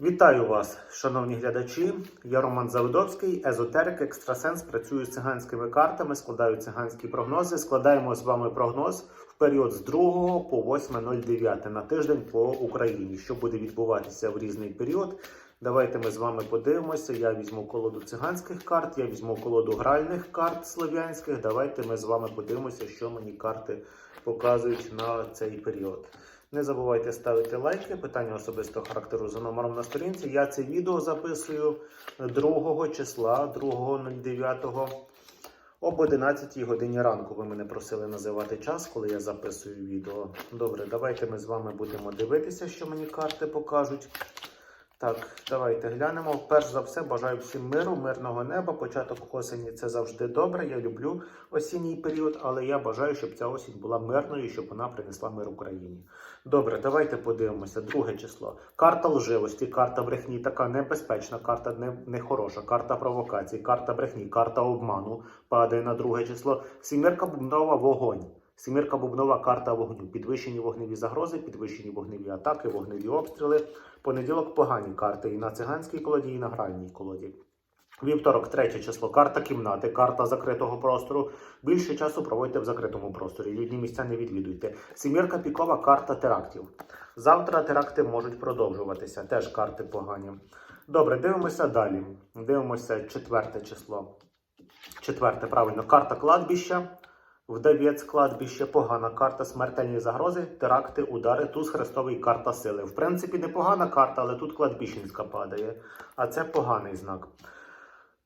Вітаю вас, шановні глядачі. Я Роман Заводовський, езотерик, екстрасенс. Працюю з циганськими картами, складаю циганські прогнози. Складаємо з вами прогноз в період з 2 по 8.09 на тиждень по Україні. Що буде відбуватися в різний період? Давайте ми з вами подивимося. Я візьму колоду циганських карт, я візьму колоду гральних карт слов'янських. Давайте ми з вами подивимося, що мені карти показують на цей період. Не забувайте ставити лайки. Питання особистого характеру за номером на сторінці. Я це відео записую 2 числа, 2.09 об 11 годині ранку. Ви мене просили називати час, коли я записую відео. Добре, давайте ми з вами будемо дивитися, що мені карти покажуть. Так, давайте глянемо. Перш за все, бажаю всім миру, мирного неба. Початок осені це завжди добре. Я люблю осінній період, але я бажаю, щоб ця осінь була мирною, щоб вона принесла мир Україні. Добре, давайте подивимося. Друге число. Карта лживості, карта брехні, така небезпечна, карта не, нехороша, карта провокації, карта брехні, карта обману падає на друге число. Сімірка бубнова вогонь. Сімірка бубнова карта вогню. Підвищені вогневі загрози, підвищені вогневі атаки, вогневі обстріли. Понеділок погані карти і на циганській колоді, і на гральній колоді. Вівторок, третє число, карта кімнати, карта закритого простору. Більше часу проводьте в закритому просторі. Людні місця не відвідуйте. Сімірка пікова, карта терактів. Завтра теракти можуть продовжуватися. Теж карти погані. Добре, дивимося далі. Дивимося четверте число. Четверте, правильно, карта кладбища. Вдавець кладбище, погана карта, смертельні загрози, теракти, удари, туз хрестовий, карта сили. В принципі, непогана карта, але тут кладбищенська падає. А це поганий знак.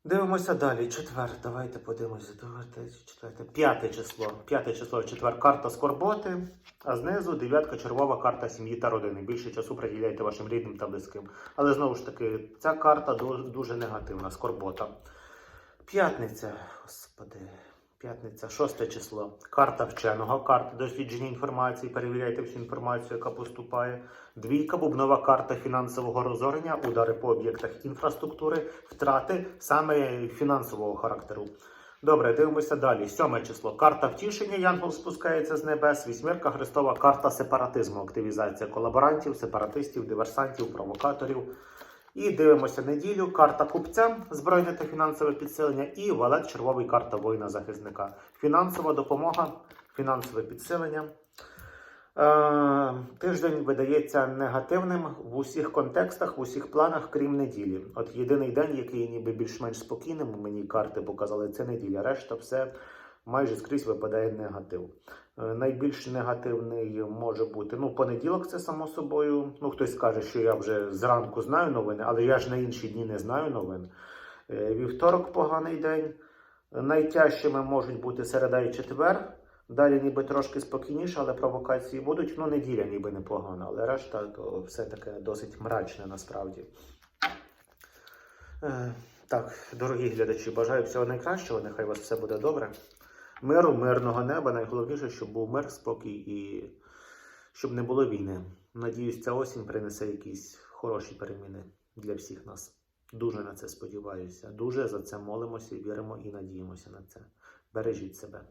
Дивимося далі. Четвер. Давайте подивимося. Четверте, четверте. П'яте число. П'яте число, четвер. Карта скорботи. А знизу дев'ятка чергова карта сім'ї та родини. Більше часу приділяйте вашим рідним та близьким. Але знову ж таки, ця карта дуже негативна. Скорбота. П'ятниця. Господи. П'ятниця, шосте число. Карта вченого, карта дослідження інформації. Перевіряйте всю інформацію, яка поступає. Двійка, бубнова карта фінансового розорення, удари по об'єктах інфраструктури, втрати саме фінансового характеру. Добре, дивимося далі. Сьоме число. Карта втішення. Янгол спускається з небес. Вісьмірка Христова. Карта сепаратизму. Активізація колаборантів, сепаратистів, диверсантів, провокаторів. І дивимося неділю. Карта купця, збройне та фінансове підсилення, і валет червовий карта воїна-захисника. Фінансова допомога, фінансове підсилення. Е, тиждень видається негативним в усіх контекстах, в усіх планах, крім неділі. От єдиний день, який ніби більш-менш спокійним, мені карти показали, це неділя. Решта все майже скрізь випадає негатив. Е, Найбільш негативний може бути ну, понеділок, це само собою. Ну, хтось скаже, що я вже зранку знаю новини, але я ж на інші дні не знаю новин. Е, Вівторок поганий день. Найтяжчими можуть бути середа і четвер. Далі ніби трошки спокійніше, але провокації будуть. Ну, неділя ніби непогана, але решта то все таке досить мрачне насправді. Е, Так, дорогі глядачі, бажаю всього найкращого. Нехай у вас все буде добре. Миру, мирного неба. Найголовніше, щоб був мир, спокій і щоб не було війни. Надіюсь, ця осінь принесе якісь хороші переміни для всіх нас. Дуже на це сподіваюся. Дуже за це молимося, віримо і надіємося на це. Бережіть себе.